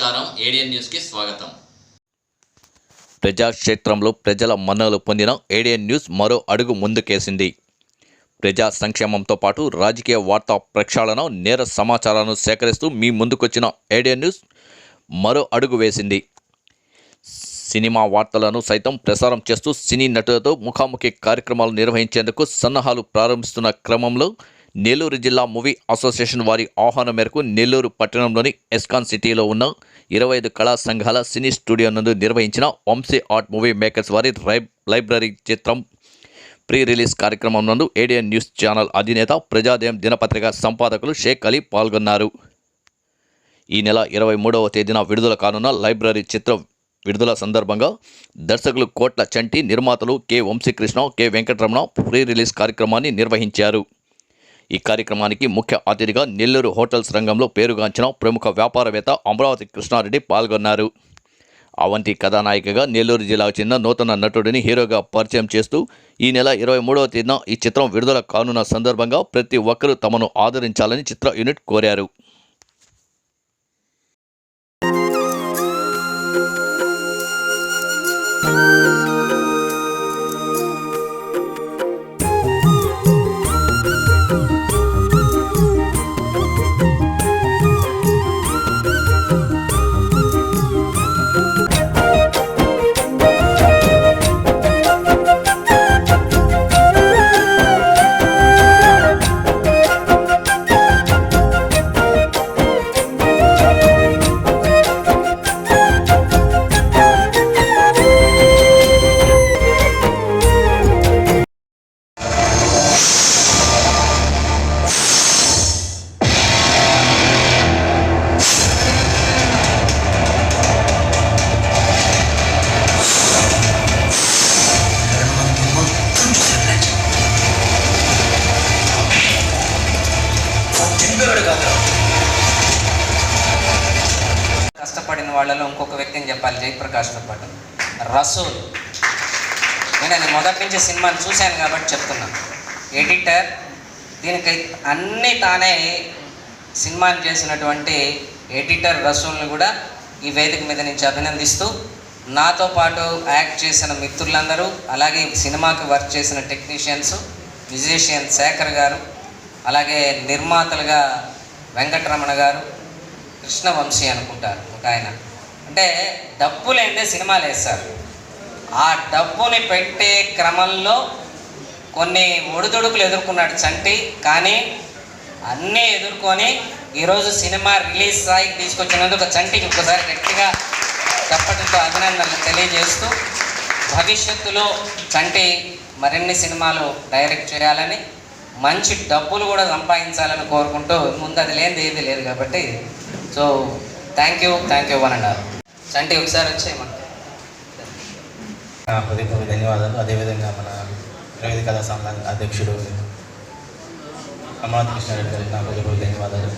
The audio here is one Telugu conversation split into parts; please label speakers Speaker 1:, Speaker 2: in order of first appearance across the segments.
Speaker 1: నమస్కారం. ఏడియన్ న్యూస్కి స్వాగతం.
Speaker 2: ప్రజాక్షేత్రంలో ప్రజల మన్నలు పొందిన ఏడియన్ న్యూస్ మరో అడుగు ముందుకేసింది. ప్రజా సంక్షేమంతో పాటు రాజకీయ వార్తా ప్రక్షాళన నేర సమాచారాలను సేకరిస్తూ మీ ముందుకొచ్చిన ఏడియన్ న్యూస్ మరో అడుగు వేసింది. సినిమా వార్తలను సైతం ప్రసారం చేస్తూ సినీ నటులతో ముఖాముఖి కార్యక్రమాలు నిర్వహించేందుకు సన్నాహాలు ప్రారంభిస్తున్న క్రమంలో నెల్లూరు జిల్లా మూవీ అసోసియేషన్ వారి ఆహ్వానం మేరకు నెల్లూరు పట్టణంలోని ఎస్కాన్ సిటీలో ఉన్న ఇరవై ఐదు కళా సంఘాల సినీ స్టూడియో నందు నిర్వహించిన వంశీ ఆర్ట్ మూవీ మేకర్స్ వారి రై- లైబ్రరీ చిత్రం ప్రీ రిలీజ్ కార్యక్రమం నందు ఏడియన్ న్యూస్ ఛానల్ అధినేత ప్రజాదయం దినపత్రిక సంపాదకులు షేక్ అలీ పాల్గొన్నారు. ఈ నెల ఇరవై మూడవ తేదీన విడుదల కానున్న లైబ్రరీ చిత్రం విడుదల సందర్భంగా దర్శకులు కోట్ల చంటి నిర్మాతలు K Vamsikrishna K Venkataramana pre release కార్యక్రమాన్ని నిర్వహించారు. ఈ కార్యక్రమానికి ముఖ్య అతిథిగా నెల్లూరు హోటల్స్ రంగంలో పేరుగాంచిన ప్రముఖ వ్యాపారవేత్త అమరావతి కృష్ణారెడ్డి పాల్గొన్నారు. అవంతి కథానాయికగా నెల్లూరు జిల్లాకు చెందిన నూతన నటుడిని హీరోగా పరిచయం చేస్తూ ఈ నెల ఇరవై మూడవ తేదీన ఈ చిత్రం విడుదల కానున్న సందర్భంగా ప్రతి ఒక్కరూ తమను ఆదరించాలని చిత్ర యూనిట్ కోరారు.
Speaker 3: కష్టపడిన వాళ్ళలో ఇంకొక వ్యక్తిని చెప్పాలి జయప్రకాష్తో పాటు. రసూల్. నేను అది మొదటి నుంచి సినిమాని చూశాను కాబట్టి చెప్తున్నాను ఎడిటర్ దీనికి అన్నీ తానే సినిమాని చేసినటువంటి ఎడిటర్ రసూల్ని కూడా ఈ వేదిక మీద నుంచి అభినందిస్తూ నాతో పాటు యాక్ట్ చేసిన మిత్రులందరూ అలాగే సినిమాకి వర్క్ చేసిన టెక్నీషియన్స్ మ్యూజిషియన్ శేఖర్ గారు అలాగే నిర్మాతలుగా వెంకటరమణ గారు కృష్ణవంశీ అనుకుంటారు ఒక ఆయన. అంటే డబ్బు లేదే సినిమాలు వేస్తారు ఆ డబ్బుని పెట్టే క్రమంలో కొన్ని ఒడిదొడుకులు ఎదుర్కొన్నాడు చంటి. కానీ అన్నీ ఎదుర్కొని ఈరోజు సినిమా రిలీజ్ స్థాయికి తీసుకొచ్చినందుకు చంటికి ఒకసారి గట్టిగా చప్పటితో అభినందనలు తెలియజేస్తూ భవిష్యత్తులో చంటి మరిన్ని సినిమాలు డైరెక్ట్ చేయాలని మంచి డబ్బులు కూడా సంపాదించాలని కోరుకుంటూ ముందు అది లేనిది ఏది లేదు కాబట్టి. So thank you thank you అని అన్నారు చంటి ఒకసారి వచ్చేయమా
Speaker 4: నా హృదయపూర్వక ధన్యవాదాలు. అదేవిధంగా మన ప్రగతి కళా సంఘం అధ్యక్షుడు అమరావతి కృష్ణారెడ్డి గారికి నా హృదయపూర్వక ధన్యవాదాలు.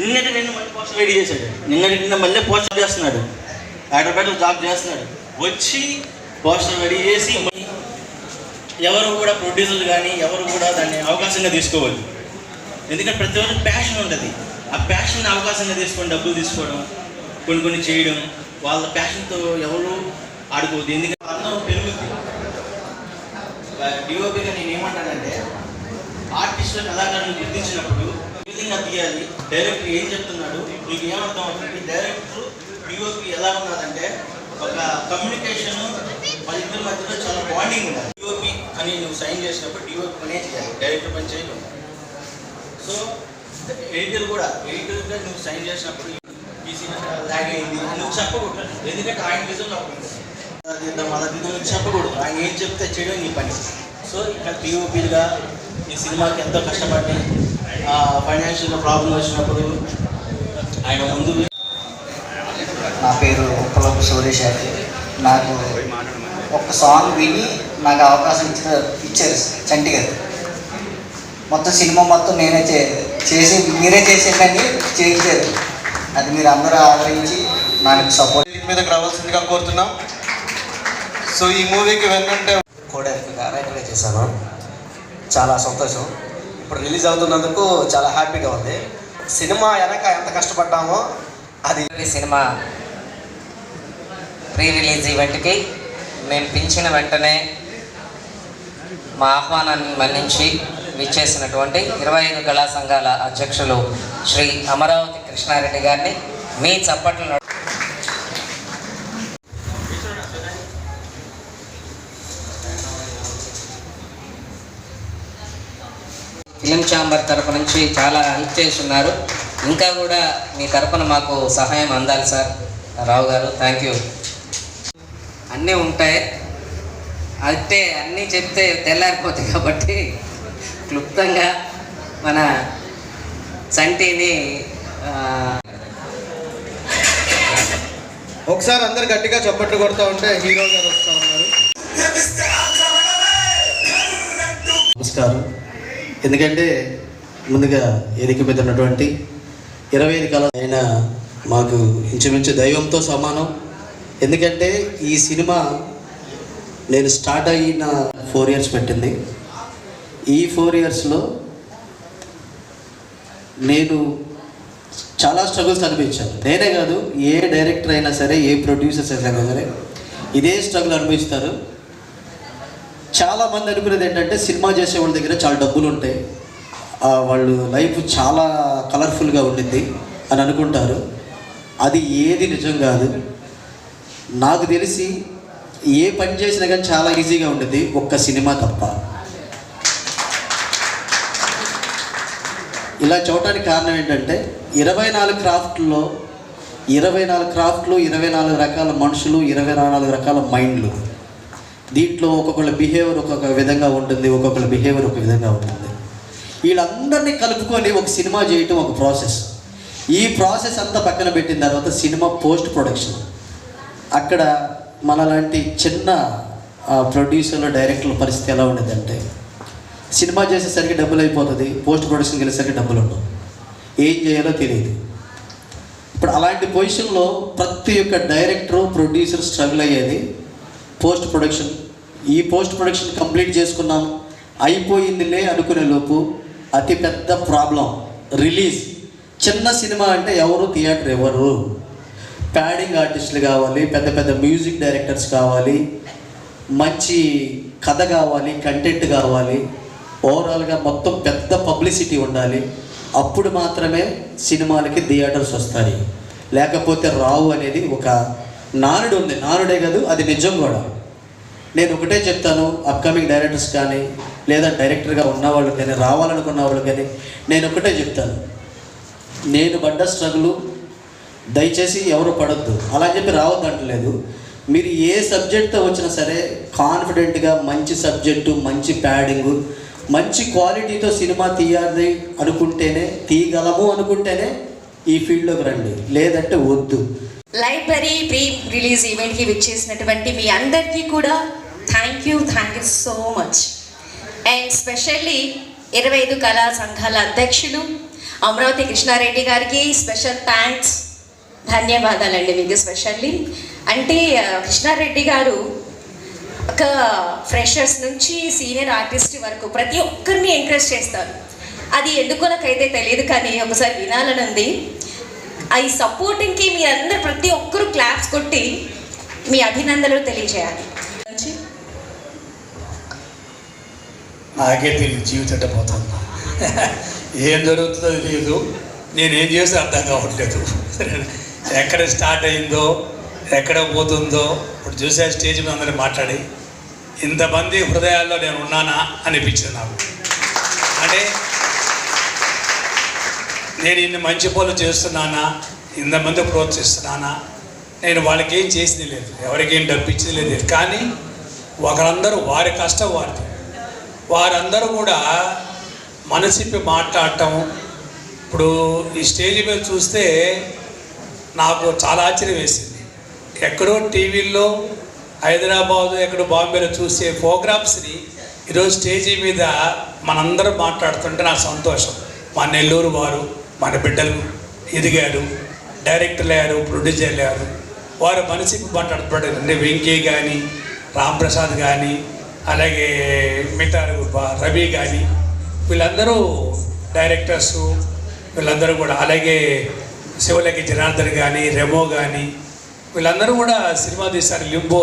Speaker 5: నిన్నటి నిన్న మళ్ళీ పోస్టర్ రెడీ చేశాడు. నిన్నటి నిన్న మళ్ళీ పోస్టర్ చేస్తున్నాడు. హైదరాబాద్లో జాబ్ చేస్తున్నాడు. వచ్చి పోస్టర్ రెడీ చేసి మళ్ళీ ఎవరు కూడా ప్రొడ్యూసర్లు కానీ ఎవరు కూడా దాన్ని అవకాశంగా తీసుకోవద్దు. ఎందుకంటే ప్రతి ఒక్కరు ప్యాషన్ ఉంటుంది. ఆ ప్యాషన్ అవకాశంగా తీసుకొని డబ్బులు తీసుకోవడం కొన్ని కొన్ని చేయడం వాళ్ళ ప్యాషన్తో ఎవరు ఆడుకోవద్దు. ఎందుకంటే అందరం పెరుగుద్ది. డిఓపిగా నేను ఏమంటానంటే ఆర్టిస్టులు కళాకారులను గుర్తించినప్పుడు ఏ విధంగా తీయాలి. డైరెక్టర్ ఏం చెప్తున్నాడు? మీకు ఏమర్థం అవుతుంది డైరెక్టర్ డిఓపి ఎలా ఉన్నదంటే ఒక కమ్యూనికేషన్ వాళ్ళిద్దరి మధ్యలో చాలా బాండింగ్ ఉండాలి. డిఓపి అని నువ్వు సైన్ చేసినప్పుడు డిఓపి పనే చేయాలి డైరెక్టర్ పని చేయడం సో ఎడిటర్ కూడా ఎడిటర్గా నువ్వు సైన్ చేసినప్పుడు ఈ లాగ్ అయింది నువ్వు చెప్పకూడదు. ఎందుకంటే ఆయన విజన్ అది నువ్వు చెప్పకూడదు. ఆయన ఏం చెప్తే చేయడం నీ పని. సో ఇక్కడ పిఓపిగా ఈ సినిమాకి ఎంతో కష్టపడి ఫైనాన్షియల్ ప్రాబ్లం వచ్చినప్పుడు ఆయన ముందు
Speaker 6: నా పేరు ఉప్పలపు సురేష్ అండి. నాకు ఒక సాంగ్ విని నాకు అవకాశం ఇచ్చిన ఇచ్చారు చంటి గారు. మొత్తం సినిమా మొత్తం నేనే చే చేసి మీరే చేసేదని చేయించారు. అది మీరు అందరూ ఆదరించి నాకు సపోర్ట్
Speaker 7: మీదకి రావాల్సిందిగా కోరుతున్నాం. సో ఈ మూవీకి వెన్నంటే
Speaker 8: కోడైనగా రైటర్గా చేశాను. చాలా సంతోషం. ఇప్పుడు రిలీజ్ అవుతున్నందుకు చాలా హ్యాపీగా ఉంది. సినిమా వెనక ఎంత కష్టపడ్డామో అది
Speaker 3: సినిమా ప్రీ రిలీజ్ ఈవెంట్కి మేము పిలిచిన వెంటనే మా ఆహ్వానాన్ని మన్నించి విచ్చేసినటువంటి ఇరవై ఐదు కళా సంఘాల అధ్యక్షులు శ్రీ అమరావతి కృష్ణారెడ్డి గారిని మీ చప్పట్లు ఫిలిం ఛాంబర్ తరపు నుంచి చాలా హెల్ప్ చేస్తున్నారు. ఇంకా కూడా మీ తరపున మాకు సహాయం అందాలి సార్. రావు గారు థ్యాంక్ యూ అన్నీ ఉంటాయి. అయితే అన్నీ చెప్తే తెల్లారిపోతాయి కాబట్టి క్లుప్తంగా మన చంటిని ఆ,
Speaker 7: ఒకసారి అందరు గట్టిగా చప్పట్లు కొడతా ఉంటే హీరో గారు వస్తూ ఉన్నారు.
Speaker 9: నమస్కారం. ఎందుకంటే ముందుగా ఎదికి మీద ఉన్నటువంటి ఇరవై ఐదు కళ ఆయన మాకు ఇంచుమించు దైవంతో సమానం. ఎందుకంటే ఈ సినిమా నేను స్టార్ట్ అయిన ఫోర్ ఇయర్స్ పెట్టింది. ఈ ఫోర్ ఇయర్స్లో నేను చాలా స్ట్రగుల్స్ అనిపించాను. నేనే కాదు ఏ డైరెక్టర్ అయినా సరే ఏ ప్రొడ్యూసర్స్ అయినా సరే ఇదే స్ట్రగుల్ అనిపిస్తారు. చాలా మంది అనుకునేది ఏంటంటే సినిమా చేసే వాళ్ళ దగ్గర చాలా డబ్బులు ఉంటాయి. వాళ్ళు లైఫ్ చాలా కలర్ఫుల్గా ఉండింది అని అనుకుంటారు. అది ఏది నిజం కాదు. నాకు తెలిసి ఏ పని చేసినా కానీ చాలా ఈజీగా ఉంటుంది ఒక్క సినిమా తప్ప. ఇలా చూడటానికి కారణం ఏంటంటే ఇరవై నాలుగు క్రాఫ్ట్లో ఇరవై నాలుగు క్రాఫ్ట్లు ఇరవై నాలుగు రకాల మనుషులు ఇరవై నాలుగు రకాల మైండ్లు. దీంట్లో ఒక్కొక్కళ్ళ బిహేవియర్ ఒక్కొక్క విధంగా ఉంటుంది ఒక్కొక్కళ్ళ బిహేవియర్ ఒక విధంగా ఉంటుంది. వీళ్ళందరినీ కలుపుకొని ఒక సినిమా చేయటం ఒక ప్రాసెస్. ఈ ప్రాసెస్ అంతా పక్కన పెట్టిన తర్వాత సినిమా పోస్ట్ ప్రొడక్షన్. అక్కడ మనలాంటి చిన్న ప్రొడ్యూసర్లు డైరెక్టర్ల పరిస్థితి ఎలా ఉండేదంటే సినిమా చేసేసరికి డబ్బులు అయిపోతుంది పోస్ట్ ప్రొడక్షన్కి వెళ్ళేసరికి డబ్బులు ఉండవు ఏం చేయాలో తెలియదు. ఇప్పుడు అలాంటి పొజిషన్లో ప్రతి ఒక్క డైరెక్టర్ ప్రొడ్యూసర్ స్ట్రగుల్ అయ్యేది పోస్ట్ ప్రొడక్షన్ ఈ పోస్ట్ ప్రొడక్షన్ కంప్లీట్ చేసుకున్నాం అయిపోయిందిలే అనుకునే లోపు అతి పెద్ద ప్రాబ్లం రిలీజ్ చిన్న సినిమా అంటే ఎవరు? థియేటర్ ఎవరు? ప్యాడింగ్ ఆర్టిస్టులు కావాలి పెద్ద పెద్ద మ్యూజిక్ డైరెక్టర్స్ కావాలి మంచి కథ కావాలి కంటెంట్ కావాలి ఓవరాల్గా మొత్తం పెద్ద పబ్లిసిటీ ఉండాలి. అప్పుడు మాత్రమే సినిమాలకి థియేటర్స్ వస్తాయి. లేకపోతే రావు అనేది ఒక నానుడు ఉంది. నానుడే కాదు అది నిజం కూడా. నేను ఒకటే చెప్తాను అప్కమింగ్ డైరెక్టర్స్ కానీ లేదా డైరెక్టర్గా ఉన్నవాళ్ళు కానీ రావాలనుకున్న వాళ్ళు కానీ నేను ఒకటే చెప్తాను. నేను పడ్డ స్ట్రగులు దయచేసి ఎవరు పడద్దు. అలా చెప్పి రావద్దు అంటలేదు. మీరు ఏ సబ్జెక్ట్తో వచ్చినా సరే కాన్ఫిడెంట్గా మంచి సబ్జెక్టు మంచి ప్యాడింగు మంచి క్వాలిటీతో సినిమా తీయాలి అనుకుంటేనే తీయగలము అనుకుంటేనే ఈ ఫీల్డ్లోకి రండి. లేదంటే వద్దు.
Speaker 10: లైబ్రరీ ప్రీ రిలీజ్ ఈవెంట్కి విచ్చేసినటువంటి మీ అందరికీ కూడా thank you thank you so much. And specially ఇరవై ఐదు కళా సంఘాల అధ్యక్షులు అమరావతి కృష్ణారెడ్డి గారికి స్పెషల్ థ్యాంక్స్. ధన్యవాదాలండి మీకు స్పెషల్లీ. అంటే కృష్ణారెడ్డి గారు ఒక ఫ్రెషర్స్ నుంచి సీనియర్ ఆర్టిస్ట్ వరకు ప్రతి ఒక్కరిని ఎంకరేజ్ చేస్తారు. అది ఎందుకో నాకైతే తెలియదు కానీ ఒకసారి వినాలని ఉంది ఈ సపోర్టింగ్కి మీరందరూ ప్రతి ఒక్కరు క్లాప్స్ కొట్టి మీ అభినందనలు తెలియజేయాలి.
Speaker 11: నాకే తెలియదు జీవితం పోతుంది. ఏం జరుగుతుందో తెలియదు. నేనేం చేస్తే అర్థం కావట్లేదు. ఎక్కడ స్టార్ట్ అయిందో ఎక్కడ పోతుందో ఇప్పుడు చూసే స్టేజ్ మీద అందరూ మాట్లాడి ఇంతమంది హృదయాల్లో నేను ఉన్నానా అనిపించింది నాకు. అంటే నేను ఇన్ని మంచి పనులు చేస్తున్నానా ఇంతమంది ప్రోత్సహిస్తున్నానా నేను వాళ్ళకి ఏం చేసింది లేదు ఎవరికేం డబ్బించింది డబ్బిచ్చింది లేదు. కానీ ఒకరందరూ వారి కష్టం వారిది. వారందరూ కూడా మనసిప్పి మాట్లాడటం ఇప్పుడు ఈ స్టేజ్ మీద చూస్తే నాకు చాలా ఆశ్చర్యం వేసింది. ఎక్కడో టీవీల్లో హైదరాబాదు ఎక్కడో బాంబేలో చూసే ప్రోగ్రామ్స్ని ఈరోజు స్టేజీ మీద మనందరూ మాట్లాడుతుంటే నాకు సంతోషం. మా నెల్లూరు వారు మన బిడ్డలు ఎదిగారు డైరెక్టర్లు అయ్యారు ప్రొడ్యూసర్లు అయ్యారు. వారు మనిషికి మాట్లాడుతుంటారు అంటే వెంకీ కానీ రాంప్రసాద్ కానీ అలాగే మిగతా రవి కానీ వీళ్ళందరూ డైరెక్టర్స్ వీళ్ళందరూ కూడా. అలాగే శివలకి జనార్దన్ కానీ రెమో కానీ వీళ్ళందరూ కూడా సినిమా తీశారు. లింబో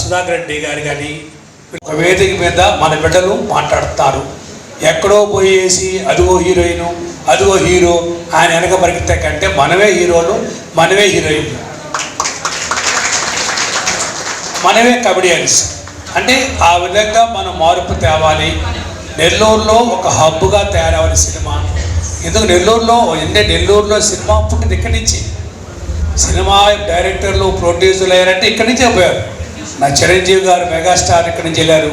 Speaker 11: సుధాకర్ రెడ్డి గారు కానీ ఒక వేదిక మీద మన బిడ్డలు మాట్లాడుతారు. ఎక్కడో పోయేసి అదిగో హీరోయిన్ అదిగో హీరో ఆయన వెనక పరిగెత్తే కంటే మనమే హీరోలు మనమే హీరోయిన్ మనమే కబడియన్స్ అంటే ఆ విధంగా మనం మార్పు తేవాలి. నెల్లూరులో ఒక హబ్బుగా తయారవ్వాలి సినిమా. ఎందుకు నెల్లూరులో ఎన్నే నెల్లూరులో సినిమా పుట్టింది ఇక్కడి నుంచి? సినిమా డైరెక్టర్లు ప్రొడ్యూసర్లు అయ్యారంటే ఇక్కడి నుంచే పోయారు. నా చిరంజీవి గారు మెగాస్టార్ ఇక్కడి నుంచి వెళ్ళారు.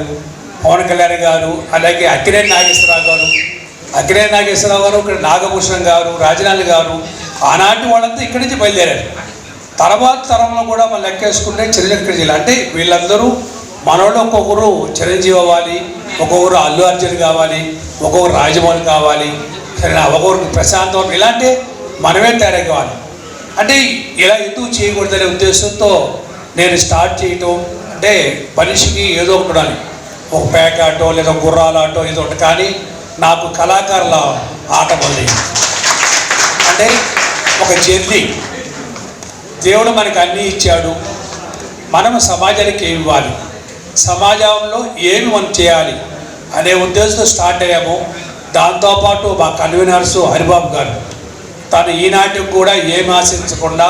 Speaker 11: పవన్ కళ్యాణ్ గారు అలాగే అక్కినేని నాగేశ్వరరావు గారు. అక్కినేని నాగేశ్వరరావు గారు ఇక్కడ నాగభూషణం గారు రాజనాథ్ గారు ఆనాటి వాళ్ళంతా ఇక్కడి నుంచి బయలుదేరారు. తర్వాత తరంలో కూడా మనం లెక్కేసుకుంటే చిరంజీవి జిల్లా అంటే వీళ్ళందరూ మనోళ్ళు ఒక్కొక్కరు చిరంజీవి అవ్వాలి ఒక్కొక్కరు అల్లు అర్జున్ కావాలి ఒక్కొక్కరు రాజమౌళి కావాలి సరే నా ప్రశాంత్. వర్మ ఇలాంటి మనమే తయారు అంటే ఇలా ఎందుకు చేయకూడదనే ఉద్దేశంతో నేను స్టార్ట్ చేయటం అంటే మనిషికి ఏదో ఒకటి ఉండాలి. ఒక పేక ఆటో లేదా గుర్రాల ఆటో ఏదో ఒకటి. కానీ నాకు కళాకారుల ఆట ఉంది అంటే ఒక జర్నీ. దేవుడు మనకి అన్నీ ఇచ్చాడు. మనం సమాజానికి ఏమి ఇవ్వాలి? సమాజంలో ఏమి మనం చేయాలి? అనే ఉద్దేశంతో స్టార్ట్ అయ్యాము. దాంతోపాటు మా కన్వీనర్స్ హరిబాబు గారు తను ఈనాటికి కూడా ఏమి ఆశించకుండా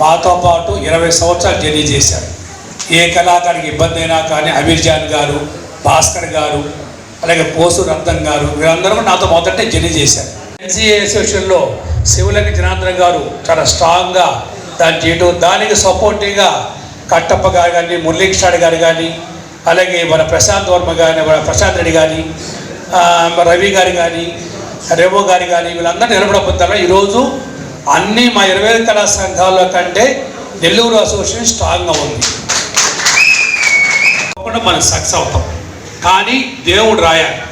Speaker 11: మాతో పాటు ఇరవై సంవత్సరాలు జర్నీ చేశారు. ఏ కళాకారునికి ఇబ్బంది అయినా కానీ అమీర్ జాన్ గారు భాస్కర్ గారు అలాగే పోసు రత్నం గారు వీరందరూ నాతో మొదటే జర్నీ చేశారు. ఎన్సీఏ అసోసియేషన్లో శివలింగ జనార్దన్ గారు చాలా స్ట్రాంగ్గా దాన్ని చేయడం దానికి సపోర్టివ్గా కట్టప్ప గారు కానీ మురళీకృష్ణ గారు కానీ అలాగే మన ప్రశాంత్ వర్మ కానీ మన ప్రశాంత్ రెడ్డి కానీ రవి గారు కానీ రేవో గారు కానీ వీళ్ళందరూ నిలబడబోతారు ఈరోజు అన్ని మా ఇరవై ఐదు కళా సంఘాల కంటే నెల్లూరు అసోసియేషన్ స్ట్రాంగ్గా ఉంది. తప్పకుండా మనం సక్సెస్ అవుతాం. కానీ దేవుడు రాయాలి.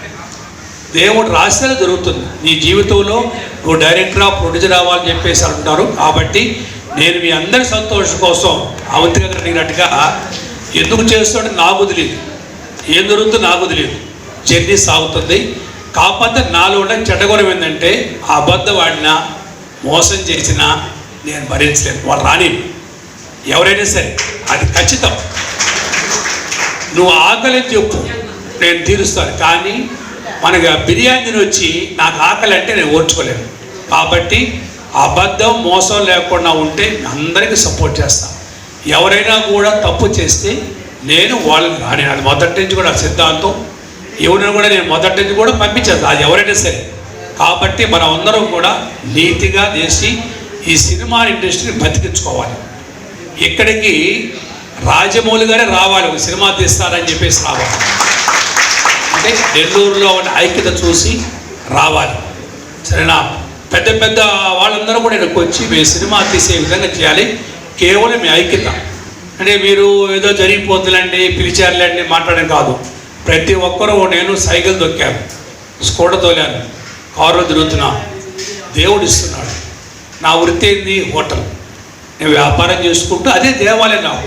Speaker 11: దేవుడు రాస్తేనే జరుగుతుంది. నీ జీవితంలో నువ్వు డైరెక్టరా ప్రొడ్యూసర్ అవ్వాలని చెప్పేసి అంటున్నారు కాబట్టి నేను మీ అందరి సంతోషం కోసం అవంతిగా గారు అడిగినట్టుగా ఎందుకు చేస్తాడో నాకు తెలియదు. ఏం జరుగుతుందో నాకు తెలియదు. జర్నీ సాగుతుంది. కాకపోతే నాలో ఉన్న చెడ్డగుణం ఏంటంటే ఆ అబద్ధం వాడినా మోసం చేసినా నేను భరించలేను. వాళ్ళు రాని ఎవరైనా సరే అది ఖచ్చితం. నువ్వు ఆకలి అని చెప్పు నేను తీరుస్తాను. కానీ మనకి బిర్యానీని వచ్చి నాకు ఆకలి అంటే నేను ఓర్చుకోలేను. కాబట్టి అబద్ధం మోసం లేకుండా ఉంటే అందరికీ సపోర్ట్ చేస్తాను ఎవరైనా కూడా తప్పు చేస్తే నేను వాళ్ళని రాని అది మొదటి నుంచి కూడా సిద్ధాంతం ఎవరిని కూడా నేను మొదటి నుంచి కూడా పంపించాను. అది ఎవరైనా సరే. కాబట్టి మనం అందరం కూడా నీతిగా చేసి ఈ సినిమా ఇండస్ట్రీని బతికించుకోవాలి. ఇక్కడికి రాజమౌళి గారే రావాలి ఒక సినిమా తీస్తారని చెప్పేసి రావాలి. అంటే నెల్లూరులో ఉన్న ఐక్యత చూసి రావాలి. సరేనా? పెద్ద పెద్ద వాళ్ళందరూ కూడా ఇక్కడికి వచ్చి మేము సినిమా తీసే విధంగా చేయాలి. కేవలం మీ ఐక్యత. అంటే మీరు ఏదో జరిగిపోతుందండి పిలిచారులేండి మాట్లాడడం కాదు. ప్రతి ఒక్కరూ నేను సైకిల్ దొక్కాను. స్కూటర్ తోలాను. కారులో తిరుగుతున్నా. దేవుడు ఇస్తున్నాడు. నా వృత్తి ఏంది? హోటల్. నేను వ్యాపారం చేసుకుంటూ అదే దేవాలయం నాకు.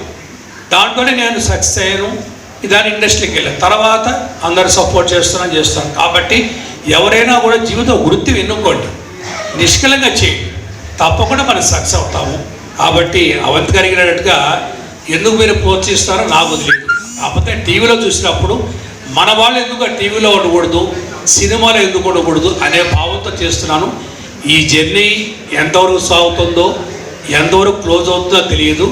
Speaker 11: దాంట్లోనే నేను సక్సెస్ అయ్యాను. దాని ఇండస్ట్రీకి వెళ్ళాను తర్వాత అందరు సపోర్ట్ చేస్తున్నాను చేస్తాను కాబట్టి ఎవరైనా కూడా జీవితం వృత్తి ఎన్నుకోండి. నిష్కలంగా చేయండి. తప్పకుండా మనం సక్సెస్ అవుతాము. కాబట్టి అవంతి కలిగినట్టుగా ఎందుకు మీరు ప్రోత్సహిస్తారో నాకు తెలియదు. కాకపోతే టీవీలో చూసినప్పుడు మన వాళ్ళు ఎందుకు టీవీలో ఉండకూడదు సినిమాలో ఎందుకు ఉండకూడదు అనే భావంతో చేస్తున్నాను. ఈ జర్నీ ఎంతవరకు సాగుతుందో ఎంతవరకు క్లోజ్ అవుతుందో తెలియదు.